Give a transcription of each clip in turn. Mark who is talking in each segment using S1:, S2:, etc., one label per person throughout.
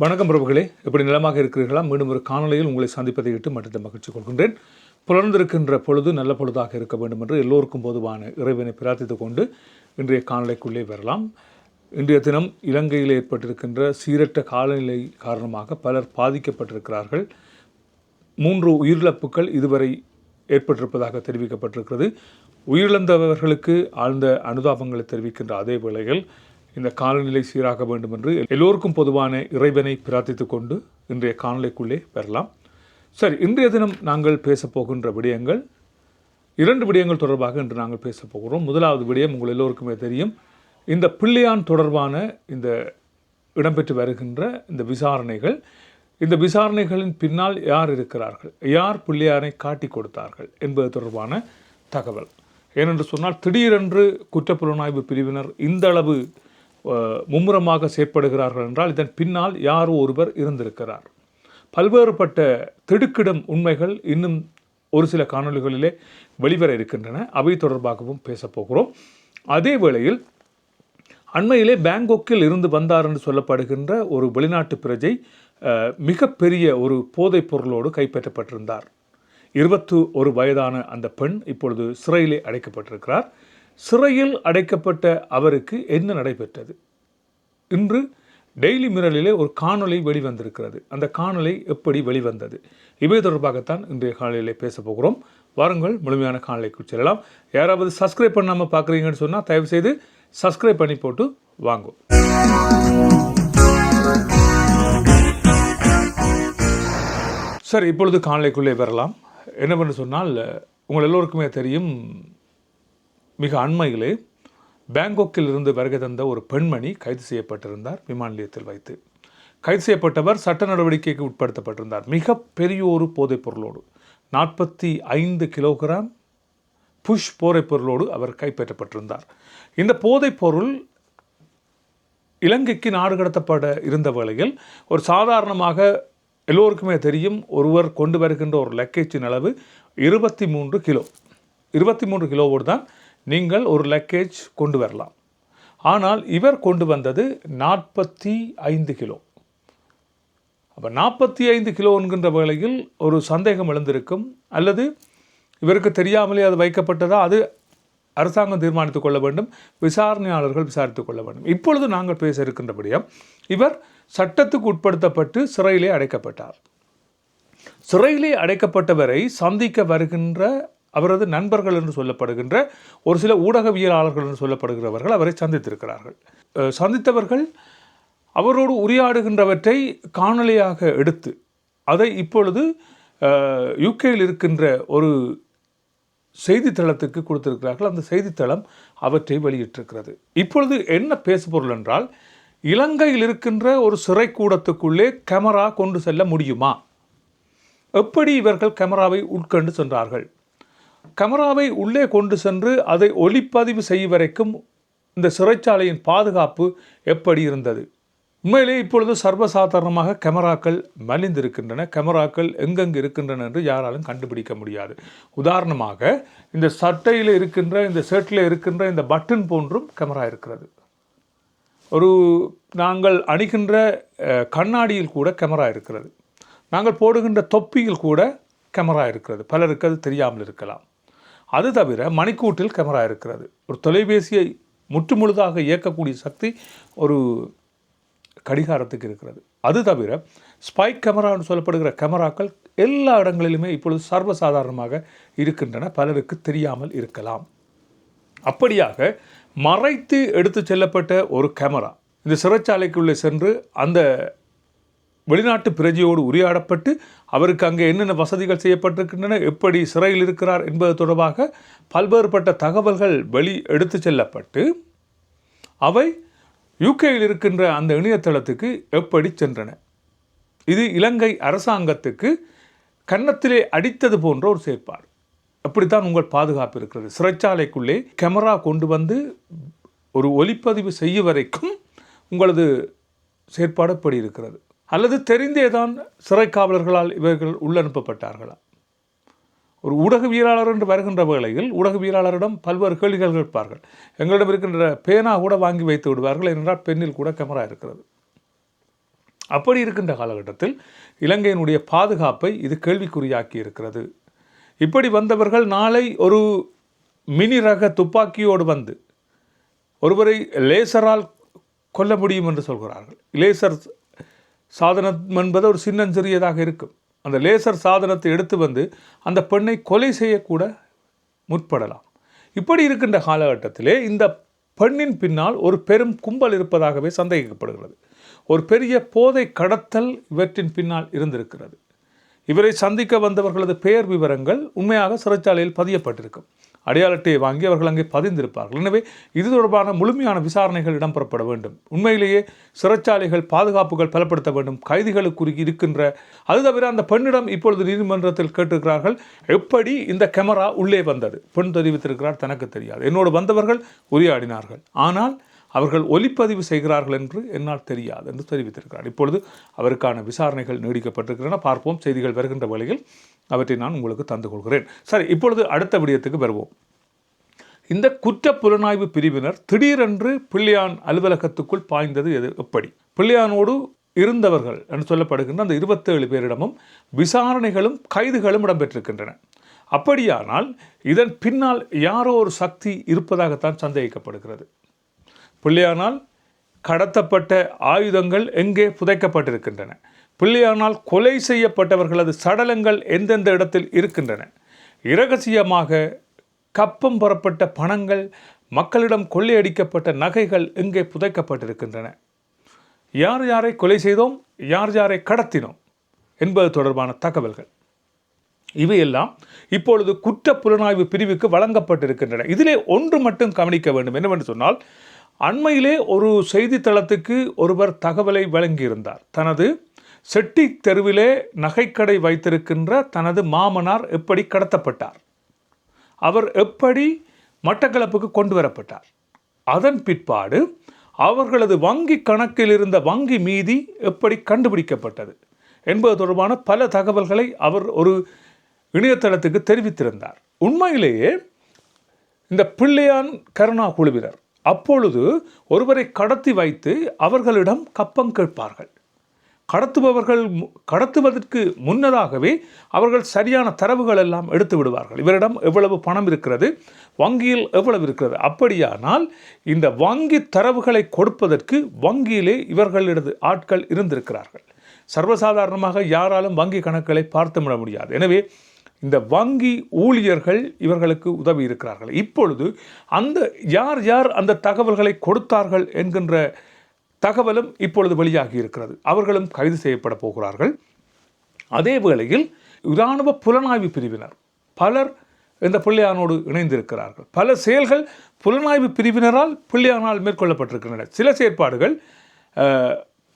S1: வணக்கம் பிரபுகளே. எப்படி நிலமாக இருக்கிறீர்களா? மீண்டும் ஒரு காணொலியில் உங்களை சந்திப்பதை இட்டு மட்டும் மகிழ்ச்சி கொள்கின்றேன். புலர்ந்திருக்கின்ற பொழுது நல்ல பொழுதாக இருக்க வேண்டும் என்று எல்லோருக்கும் பொதுவான இறைவனை பிரார்த்தித்துக் கொண்டு இன்றைய காணொலிக்குள்ளே வரலாம். இன்றைய தினம் இலங்கையில் ஏற்பட்டிருக்கின்ற சீரற்ற காலநிலை காரணமாக பலர் பாதிக்கப்பட்டிருக்கிறார்கள். மூன்று உயிரிழப்புகள் இதுவரை ஏற்பட்டிருப்பதாக தெரிவிக்கப்பட்டிருக்கிறது. உயிரிழந்தவர்களுக்கு ஆழ்ந்த அனுதாபங்களை தெரிவிக்கின்ற அதே வேளையில் இந்த காலநிலை சீராக வேண்டும் என்று எல்லோருக்கும் பொதுவான இறைவனை பிரார்த்தித்து கொண்டு இன்றைய காணொலிக்குள்ளே பெறலாம் சரி இன்றைய தினம் நாங்கள் பேசப்போகின்ற விடயங்கள் இரண்டு விடயங்கள் தொடர்பாக இன்று நாங்கள் பேசப் போகிறோம். முதலாவது விடயம் உங்கள் எல்லோருக்குமே தெரியும். இந்த பிள்ளையான் தொடர்பான இந்த இடம்பெற்று வருகின்ற இந்த விசாரணைகள் இந்த விசாரணைகளின் பின்னால் யார் இருக்கிறார்கள் யார் பிள்ளையாரை காட்டி கொடுத்தார்கள் என்பது தொடர்பான தகவல். ஏனென்று சொன்னால் திடீரென்று குற்றப்புலனாய்வு பிரிவினர் இந்த அளவு மும்முரமாக செயற்படுகிறார்கள் என்றால் இதன் பின்னால் யாரோ ஒருவர் இருந்திருக்கிறார். பல்வேறுபட்ட திடுக்கிடும் உண்மைகள் இன்னும் ஒரு சில காணொளிகளிலே வெளிவர இருக்கின்றன. அவை தொடர்பாகவும் பேசப் போகிறோம். அதே வேளையில் அண்மையிலே பேங்காக்கில் இருந்து வந்தார் என்று சொல்லப்படுகின்ற ஒரு வெளிநாட்டு பிரஜை அஹ், மிகப்பெரிய ஒரு போதைப் பொருளோடு கைப்பற்றப்பட்டிருந்தார். இருபத்து ஒரு வயதான அந்த பெண் இப்பொழுது சிறையிலே அடைக்கப்பட்டிருக்கிறார். சிறையில் அடைக்கப்பட்ட அவருக்கு என்ன நடைபெற்றது? இன்று டெய்லி மிரலிலே ஒரு காணொலி வெளிவந்திருக்கிறது. அந்த காணொலி எப்படி வெளிவந்தது? இவை தொடர்பாகத்தான் இன்றைய காணொலியிலே பேச போகிறோம். வாருங்கள் முழுமையான காணொலிக்கு செல்லலாம். யாராவது சப்ஸ்கிரைப் பண்ணாமல் பார்க்குறீங்கன்னு சொன்னால் தயவு செய்து சப்ஸ்கிரைப் பண்ணி போட்டு வாங்கும் சரி இப்பொழுது காணொலிக்குள்ளே வரலாம். என்ன பண்ண சொன்னால் உங்கள் எல்லோருக்குமே தெரியும் மிக அண்மையிலே பேங்காக்கில் இருந்து வருகை தந்த ஒரு பெண்மணி கைது செய்யப்பட்டிருந்தார் விமான நிலையத்தில் வைத்து. கைது செய்யப்பட்டவர் சட்ட நடவடிக்கைக்கு உட்படுத்தப்பட்டிருந்தார். மிக பெரிய ஒரு போதைப் பொருளோடு நாற்பத்தி ஐந்து கிலோகிராம் புஷ் போதைப் பொருளோடு அவர் கைப்பற்றப்பட்டிருந்தார். இந்த போதைப் பொருள் இலங்கைக்கு நாடு கடத்தப்பட இருந்த வேளையில் ஒரு சாதாரணமாக எல்லோருக்குமே தெரியும் ஒருவர் கொண்டு வருகின்ற ஒரு லக்கேஜின் அளவு இருபத்தி மூன்று கிலோ. இருபத்தி மூன்று கிலோவோடு தான் நீங்கள் ஒரு லக்கேஜ் கொண்டு வரலாம். ஆனால் இவர் கொண்டு வந்தது நாற்பத்தி ஐந்து கிலோ. அப்போ நாற்பத்தி ஐந்து கிலோ என்கின்ற வேளையில் ஒரு சந்தேகம் எழுந்திருக்கும். அல்லது இவருக்கு தெரியாமலே அது வைக்கப்பட்டதா? அது அரசாங்கம் தீர்மானித்துக் கொள்ள வேண்டும். விசாரணையாளர்கள் விசாரித்துக் கொள்ள வேண்டும். இப்பொழுது நாங்கள் பேச இருக்கின்றபடியும் இவர் சட்டத்துக்கு உட்படுத்தப்பட்டு சிறையிலே அடைக்கப்பட்டார். சிறையிலே அடைக்கப்பட்டவரை சந்திக்க வருகின்ற அவரது நண்பர்கள் என்று சொல்லப்படுகின்ற ஒரு சில ஊடகவியலாளர்கள் என்று சொல்லப்படுகிறவர்கள் அவரை சந்தித்திருக்கிறார்கள். சந்தித்தவர்கள் அவரோடு உரையாடுகின்றவற்றை காணொளியாக எடுத்து அதை இப்பொழுது யூகேயில் இருக்கின்ற ஒரு செய்தித்தளத்துக்கு கொடுத்திருக்கிறார்கள். அந்த செய்தித்தளம் அவற்றை வெளியிட்டிருக்கிறது. இப்பொழுது என்ன பேசுபொருள் என்றால் இலங்கையில் இருக்கின்ற ஒரு சிறைக்கூடத்துக்குள்ளே கேமரா கொண்டு செல்ல முடியுமா? எப்படி இவர்கள் கேமராவை உட்கொண்டு சென்றார்கள்? கேமராவை உள்ளே கொண்டு சென்று அதை ஒளிப்பதிவு செய்யும் வரைக்கும் இந்த சிறைச்சாலையின் பாதுகாப்பு எப்படி இருந்தது? உண்மையிலே இப்பொழுது சர்வசாதாரணமாக கேமராக்கள் மலிந்திருக்கின்றன. கேமராக்கள் எங்கெங்கு இருக்கின்றன என்று யாராலும் கண்டுபிடிக்க முடியாது. உதாரணமாக இந்த சட்டையில் இருக்கின்ற இந்த ஷர்ட்டில் இருக்கின்ற இந்த பட்டன் போன்றும் கேமரா இருக்கிறது. ஒரு நாங்கள் அணிகின்ற கண்ணாடியில் கூட கேமரா இருக்கிறது. நாங்கள் போடுகின்ற தொப்பியில் கூட கேமரா இருக்கிறது. பலருக்கு அது தெரியாமல் இருக்கலாம். அது தவிர மணிக்கூட்டில் கேமரா இருக்கிறது. ஒரு தொலைபேசியை முற்றுமுழுதாக இயக்கக்கூடிய சக்தி ஒரு கடிகாரத்துக்கு இருக்கிறது. அது தவிர ஸ்பைக் கேமரான்னு சொல்லப்படுகிற கேமராக்கள் எல்லா இடங்களிலுமே இப்பொழுது சர்வசாதாரணமாக இருக்கின்றன. பலருக்கு தெரியாமல் இருக்கலாம். அப்படியாக மறைத்து எடுத்து செல்லப்பட்ட ஒரு கேமரா இந்த சிறைச்சாலைக்குள்ளே சென்று அந்த வெளிநாட்டு பிரஜையோடு உரையாடப்பட்டு அவருக்கு அங்கே என்னென்ன வசதிகள் செய்யப்பட்டிருக்கின்றன எப்படி சிறையில் இருக்கிறார் என்பது தொடர்பாக பல்வேறுபட்ட தகவல்கள் வெளி எடுத்து செல்லப்பட்டு அவை யூகேயில் இருக்கின்ற அந்த இணையதளத்துக்கு எப்படி சென்றன. இது இலங்கை அரசாங்கத்துக்கு கன்னத்திலே அடித்தது போன்ற ஒரு செயற்பாடு. அப்படித்தான் உங்கள் பாதுகாப்பு இருக்கிறது. சிறைச்சாலைக்குள்ளே கேமரா கொண்டு வந்து ஒரு ஒளிப்பதிவு செய்ய வரைக்கும் உங்களது செயற்பாடு எப்படி இருக்கிறது. அல்லது தெரிந்தேதான் சிறை காவலர்களால் இவர்கள் உள்ளனுப்பப்பட்டார்களா? ஒரு ஊடகவியலாளர் என்று வருகின்ற வேளையில் ஊடகவியலாளரிடம் பல்வேறு கேள்விகள் கேட்பார்கள். எங்களிடம் இருக்கின்ற பேனா கூட வாங்கி வைத்து விடுவார்கள் என்றால் பெண்ணில் கூட கேமரா இருக்கிறது. அப்படி இருக்கின்ற காலகட்டத்தில் இலங்கையினுடைய பாதுகாப்பை இது கேள்விக்குறியாக்கி இருக்கிறது. இப்படி வந்தவர்கள் நாளை ஒரு மினி ரக துப்பாக்கியோடு வந்து ஒருவரை லேசரால் கொல்ல முடியும் என்று சொல்கிறார்கள். லேசர் சாதனம் என்பது ஒரு சின்னஞ்சிறியதாக இருக்கும். அந்த லேசர் சாதனத்தை எடுத்து வந்து அந்த பெண்ணை கொலை செய்யக்கூட முற்படலாம். இப்படி இருக்கின்ற காலகட்டத்திலே இந்த பெண்ணின் பின்னால் ஒரு பெரும் கும்பல் இருப்பதாகவே சந்தேகிக்கப்படுகிறது. ஒரு பெரிய போதை கடத்தல் இவற்றின் பின்னால் இருந்திருக்கிறது. இவரை சந்திக்க வந்தவர்களது பெயர் விவரங்கள் உண்மையாக சிறைச்சாலையில் பதியப்பட்டிருக்கும். அடையாள அட்டையை வாங்கி அவர்கள் அங்கே பதிந்திருப்பார்கள். எனவே இது தொடர்பான முழுமையான விசாரணைகள் இடம்பெறப்பட வேண்டும். உண்மையிலேயே சிறைச்சாலைகள் பாதுகாப்புகள் பலப்படுத்த வேண்டும். கைதிகளுக்கு இருக்கின்ற அது தவிர அந்த பெண்ணிடம் இப்பொழுது நீதிமன்றத்தில் கேட்டிருக்கிறார்கள் எப்படி இந்த கேமரா உள்ளே வந்தது? பெண் தெரிவித்திருக்கிறார் தனக்கு தெரியாது. என்னோடு வந்தவர்கள் உரையாடினார்கள். ஆனால் அவர்கள் ஒலிப்பதிவு செய்கிறார்கள் என்று என்னால் தெரியாது என்று தெரிவித்திருக்கிறார். இப்பொழுது அவருக்கான விசாரணைகள் நீடிக்கப்பட்டிருக்கின்றன. பார்ப்போம். செய்திகள் வருகின்ற வழியில் அவற்றை நான் உங்களுக்கு தந்து கொள்கிறேன். சரி இப்பொழுது அடுத்த விடயத்துக்கு வருவோம். இந்த குற்ற புலனாய்வு பிரிவினர் திடீரென்று பிள்ளையான் அலுவலகத்துக்குள் பாய்ந்தது எது எப்படி? பிள்ளையானோடு இருந்தவர்கள் என்று சொல்லப்படுகின்ற அந்த இருபத்தேழு பேரிடமும் விசாரணைகளும் கைதுகளும் இடம்பெற்றிருக்கின்றன. அப்படியானால் இதன் பின்னால் யாரோ ஒரு சக்தி இருப்பதாகத்தான் சந்தேகிக்கப்படுகிறது. பிள்ளையானால் கடத்தப்பட்ட ஆயுதங்கள் எங்கே புதைக்கப்பட்டிருக்கின்றன? பிள்ளையானால் கொலை செய்யப்பட்டவர்களது சடலங்கள் எந்தெந்த இடத்தில் இருக்கின்றன? இரகசியமாக கப்பம் புறப்பட்ட பணங்கள் மக்களிடம் கொள்ளையடிக்கப்பட்ட நகைகள் எங்கே புதைக்கப்பட்டிருக்கின்றன? யார் யாரை கொலை செய்தோம்? யார் யாரை கடத்தினோம்? என்பது தொடர்பான தகவல்கள். இவையெல்லாம் இப்பொழுது குற்ற புலனாய்வு பிரிவுக்கு வழங்கப்பட்டிருக்கின்றன. இதிலே ஒன்று மட்டும் கவனிக்க வேண்டும். என்னவென்று சொன்னால் அண்மையிலே ஒரு செய்தித்தளத்துக்கு ஒருவர் தகவலை வழங்கியிருந்தார். தனது செட்டி தெருவிலே நகைக்கடை வைத்திருக்கின்ற தனது மாமனார் எப்படி கடத்தப்பட்டார்? அவர் எப்படி மட்டக்களப்புக்கு கொண்டு வரப்பட்டார்? அதன் பிற்பாடு அவர்களது வங்கி கணக்கில் இருந்த வங்கி மீதி எப்படி கண்டுபிடிக்கப்பட்டது என்பது தொடர்பான பல தகவல்களை அவர் ஒரு இணையதளத்துக்கு தெரிவித்திருந்தார். உண்மையிலேயே இந்த பிள்ளையான் கருணா குழுவினர் அப்பொழுது ஒருவரை கடத்தி வைத்து அவர்களிடம் கப்பம் கேட்பார்கள். கடத்துபவர்கள் மு- கடத்துவதற்கு முன்னதாகவே அவர்கள் சரியான தரவுகள் எல்லாம் எடுத்து விடுவார்கள். இவரிடம் எவ்வளவு பணம் இருக்கிறது? வங்கியில் எவ்வளவு இருக்கிறது? அப்படியானால் இந்த வங்கி தரவுகளை கொடுப்பதற்கு வங்கியிலே இவர்களிடது ஆட்கள் இருந்திருக்கிறார்கள். சர்வசாதாரணமாக யாராலும் வங்கி கணக்குகளை பார்த்து விட முடியாது. எனவே இந்த வங்கி ஊழியர்கள் இவர்களுக்கு உதவி இருக்கிறார்கள். இப்பொழுது அந்த யார் யார் அந்த தகவல்களை கொடுத்தார்கள் என்கின்ற தகவலும் இப்பொழுது வெளியாகி இருக்கிறது. அவர்களும் கைது செய்யப்பட போகிறார்கள். அதே வேளையில் இராணுவ புலனாய்வு பிரிவினர் பலர் இந்த பிள்ளையானோடு இணைந்திருக்கிறார்கள். பல செயல்கள் புலனாய்வு பிரிவினரால் பிள்ளையானால் மேற்கொள்ளப்பட்டிருக்கின்றன. சில செயற்பாடுகள்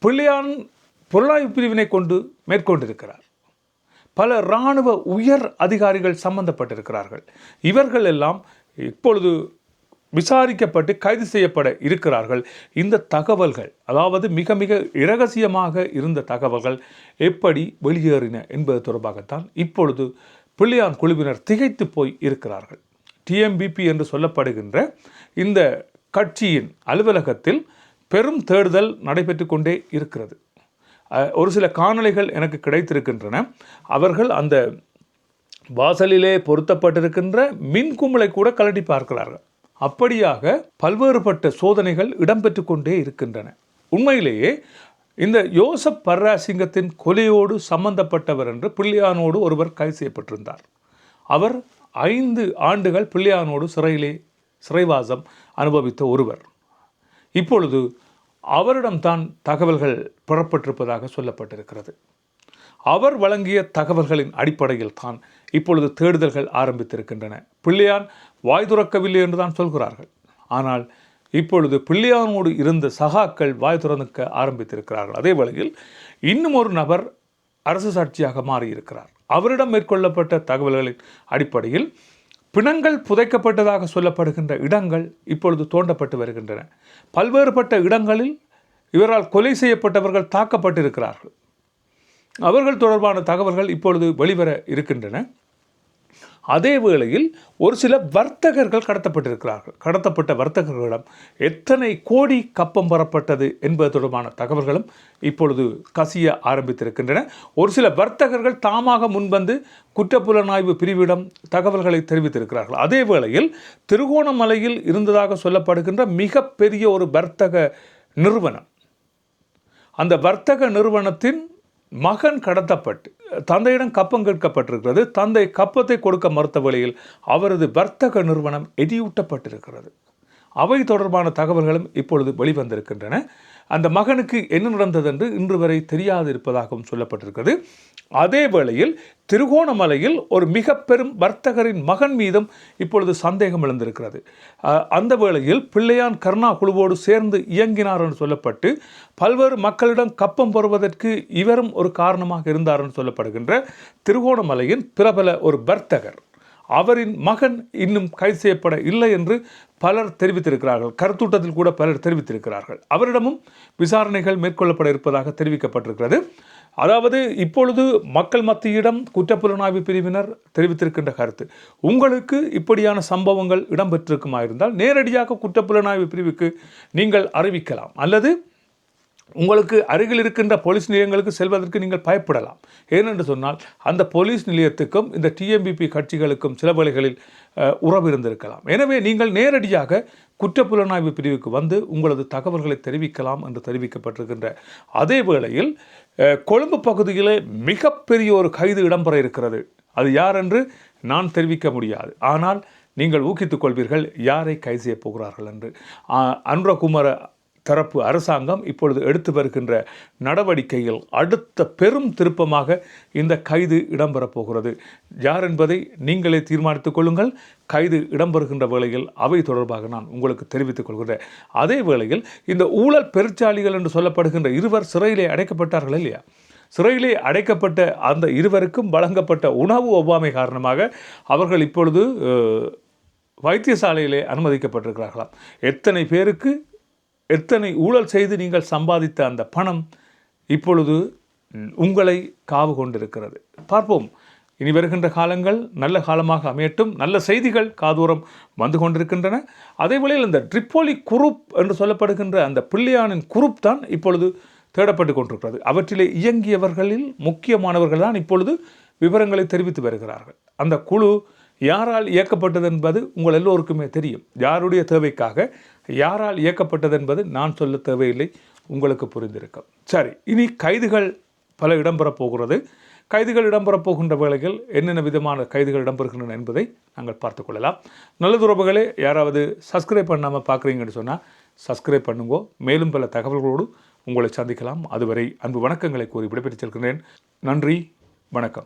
S1: பிள்ளையான் புலனாய்வு பிரிவினை கொண்டு மேற்கொண்டிருக்கிறார். பல இராணுவ உயர் அதிகாரிகள் சம்பந்தப்பட்டிருக்கிறார்கள். இவர்கள் எல்லாம் இப்பொழுது விசாரிக்கப்பட்டு கைது செய்யப்பட இருக்கிறார்கள். இந்த தகவல்கள் அதாவது மிக மிக இரகசியமாக இருந்த தகவல்கள் எப்படி வெளியேறின என்பது தொடர்பாகத்தான் இப்பொழுது பிள்ளையான் குழுவினர் திகைத்து போய் இருக்கிறார்கள். டிஎம்பிபி என்று சொல்லப்படுகின்ற இந்த கட்சியின் அலுவலகத்தில் பெரும் தேடுதல் நடைபெற்று கொண்டே இருக்கிறது. ஒரு சில காணொளிகள் எனக்கு கிடைத்திருக்கின்றன. அவர்கள் அந்த வாசலிலே பொருத்தப்பட்டிருக்கின்ற மின் கும்பலை கூட கலட்டி பார்க்கிறார்கள். அப்படியாக பல்வேறுபட்ட சோதனைகள் இடம்பெற்று கொண்டே இருக்கின்றன. உண்மையிலேயே இந்த யோசப் பர்ராசிங்கத்தின் கொலையோடு சம்பந்தப்பட்டவர் என்று பிள்ளையானோடு ஒருவர் கைது செய்யப்பட்டிருந்தார். அவர் ஐந்து ஆண்டுகள் பிள்ளையானோடு சிறையிலே சிறைவாசம் அனுபவித்த ஒருவர். இப்பொழுது அவரிடம்தான் தகவல்கள் புறப்பட்டிருப்பதாக சொல்லப்பட்டிருக்கிறது. அவர் வழங்கிய தகவல்களின் அடிப்படையில் தான் இப்பொழுது தேடுதல்கள் ஆரம்பித்திருக்கின்றன. பிள்ளையான் வாய் துறக்கவில்லை என்று தான் சொல்கிறார்கள். ஆனால் இப்பொழுது பிள்ளையானோடு இருந்த சகாக்கள் வாய் துறந்துக்க ஆரம்பித்திருக்கிறார்கள். அதே வேளையில் இன்னும் ஒரு நபர் அரசு சாட்சியாக மாறியிருக்கிறார். அவரிடம் மேற்கொள்ளப்பட்ட தகவல்களின் அடிப்படையில் பிணங்கள் புதைக்கப்பட்டதாக சொல்லப்படுகின்ற இடங்கள் இப்பொழுது தோண்டப்பட்டு வருகின்றன. பல்வேறுபட்ட இடங்களில் இவரால் கொலை செய்யப்பட்டவர்கள் தாக்கப்பட்டிருக்கிறார்கள். அவர்கள் தொடர்பான தகவல்கள் இப்பொழுது வெளிவர இருக்கின்றன. அதே வேளையில் ஒரு சில வர்த்தகர்கள் கடத்தப்பட்டிருக்கிறார்கள். கடத்தப்பட்ட வர்த்தகர்களிடம் எத்தனை கோடி கப்பம் பெறப்பட்டது என்பது தொடர்பான தகவல்களும் இப்பொழுது கசிய ஆரம்பித்திருக்கின்றன. ஒரு சில வர்த்தகர்கள் தாமாக முன்வந்து குற்றப்புலனாய்வு பிரிவிடம் தகவல்களை தெரிவித்திருக்கிறார்கள். அதே வேளையில் திருகோணமலையில் இருந்ததாக சொல்லப்படுகின்ற மிகப்பெரிய ஒரு வர்த்தக நிறுவனம். அந்த வர்த்தக நிறுவனத்தின் மகன் கடத்தப்பட்டு தந்தையிடம் கப்பம் கேட்கப்பட்டிருக்கிறது. தந்தை கப்பத்தை கொடுக்க மறுத்த வழியில் அவரது வர்த்தக நிறுவனம் எதியூட்டப்பட்டிருக்கிறது அவை தொடர்பான தகவல்களும் இப்பொழுது வெளிவந்திருக்கின்றன. அந்த மகனுக்கு என்ன நடந்தது என்று இன்று வரை தெரியாது இருப்பதாகவும் சொல்லப்பட்டிருக்கிறது. அதே வேளையில் திருகோணமலையில் ஒரு மிக பெரும் வர்த்தகரின் மகன் மீதும் இப்பொழுது சந்தேகம் எழுந்திருக்கிறது. அந்த வேளையில் பிள்ளையான் கருணா குழுவோடு சேர்ந்து இயங்கினார் என்று சொல்லப்பட்டு பல்வேறு மக்களிடம் கப்பம் பெறுவதற்கு இவரும் ஒரு காரணமாக இருந்தார் என்று சொல்லப்படுகின்ற திருகோணமலையின் பிரபல ஒரு வர்த்தகர். அவரின் மகன் இன்னும் கைது செய்யப்பட இல்லை என்று பலர் தெரிவித்திருக்கிறார்கள். கருத்தூட்டத்தில் கூட பலர் தெரிவித்திருக்கிறார்கள். அவரிடமும் விசாரணைகள் மேற்கொள்ளப்பட இருப்பதாக தெரிவிக்கப்பட்டிருக்கிறது. அதாவது இப்பொழுது மக்கள் மத்தியிடம் குற்றப்புலனாய்வு பிரிவினர் தெரிவித்திருக்கின்ற கருத்து. உங்களுக்கு இப்படியான சம்பவங்கள் இடம்பெற்றிருக்குமா இருந்தால் நேரடியாக குற்றப்புலனாய்வு பிரிவுக்கு நீங்கள் அறிவிக்கலாம். அல்லது உங்களுக்கு அருகில் இருக்கின்ற போலீஸ் நிலையங்களுக்கு செல்வதற்கு நீங்கள் பயப்படலாம். ஏனென்று சொன்னால் அந்த போலீஸ் நிலையத்துக்கும் இந்த டிஎம்பிபி கட்சிகளுக்கும் சில வேளைகளில் உறவு இருந்திருக்கலாம். எனவே நீங்கள் நேரடியாக குற்றப்புலனாய்வு பிரிவுக்கு வந்து உங்களது தகவல்களை தெரிவிக்கலாம் என்று தெரிவிக்கப்பட்டிருக்கின்ற அதே வேளையில் கொழும்பு பகுதியிலே மிகப்பெரிய ஒரு கைது இடம்பெற இருக்கிறது. அது யார் என்று நான் தெரிவிக்க முடியாது. ஆனால் நீங்கள் ஊகித்துக் கொள்வீர்கள் யாரை கைது செய்யப் போகிறார்கள் என்று. ஆஹ், தரப்பு அரசாங்கம் இப்பொழுது எடுத்து வருகின்ற நடவடிக்கையில் அடுத்த பெரும் திருப்பமாக இந்த கைது இடம்பெறப் போகிறது. யார் என்பதை நீங்களே தீர்மானித்துக் கொள்ளுங்கள். கைது இடம்பெறுகின்ற வேளையில் அவை தொடர்பாக நான் உங்களுக்கு தெரிவித்துக் கொள்கிறேன். அதே வேளையில் இந்த ஊழல் பெருச்சாளிகள் என்று சொல்லப்படுகின்ற இருவர் சிறையிலே அடைக்கப்பட்டார்கள் இல்லையா? சிறையிலே அடைக்கப்பட்ட அந்த இருவருக்கும் வழங்கப்பட்ட உணவு ஒவ்வாமை காரணமாக அவர்கள் இப்பொழுது வைத்தியசாலையிலே அனுமதிக்கப்பட்டிருக்கிறார்களாம். எத்தனை பேருக்கு எத்தனை ஊழல் செய்து நீங்கள் சம்பாதித்த அந்த பணம் இப்பொழுது உங்களை காவு கொண்டிருக்கிறது. பார்ப்போம். இனி வருகின்ற காலங்கள் நல்ல காலமாக அமையட்டும். நல்ல செய்திகள் காதூரம் வந்து கொண்டிருக்கின்றன. அதே வேளையில் இந்த ட்ரிப்போலி குரூப் என்று சொல்லப்படுகின்ற அந்த பிள்ளையானின் குரூப் தான் இப்பொழுது தேடப்பட்டு கொண்டிருக்கிறது. அவற்றிலே இயங்கியவர்களில் முக்கியமானவர்கள் தான் இப்பொழுது விவரங்களை தெரிவித்து வருகிறார்கள். அந்த குழு யாரால் இயக்கப்பட்டது என்பது உங்கள் எல்லோருக்குமே தெரியும். யாருடைய தேவைக்காக யாரால் இயக்கப்பட்டது என்பது நான் சொல்ல தேவையில்லை உங்களுக்கு புரிந்திருக்கும். சரி இனி கைதுகள் பல இடம்பெறப் போகிறது. கைதுகள் இடம்பெறப் போகின்ற வேளைகள் என்னென்ன விதமான கைதுகள் இடம்பெறுகின்றன என்பதை நாங்கள் பார்த்துக்கொள்ளலாம் நல்லது யாராவது சப்ஸ்கிரைப் பண்ணாமல் பார்க்குறீங்கன்னு சொன்னால் சப்ஸ்கிரைப் பண்ணுங்கோ. மேலும் பல தகவல்களோடு உங்களை சந்திக்கலாம். அதுவரை அன்பு வணக்கங்களை கூறி விடைபெற்று செல்கிறேன் நன்றி வணக்கம்.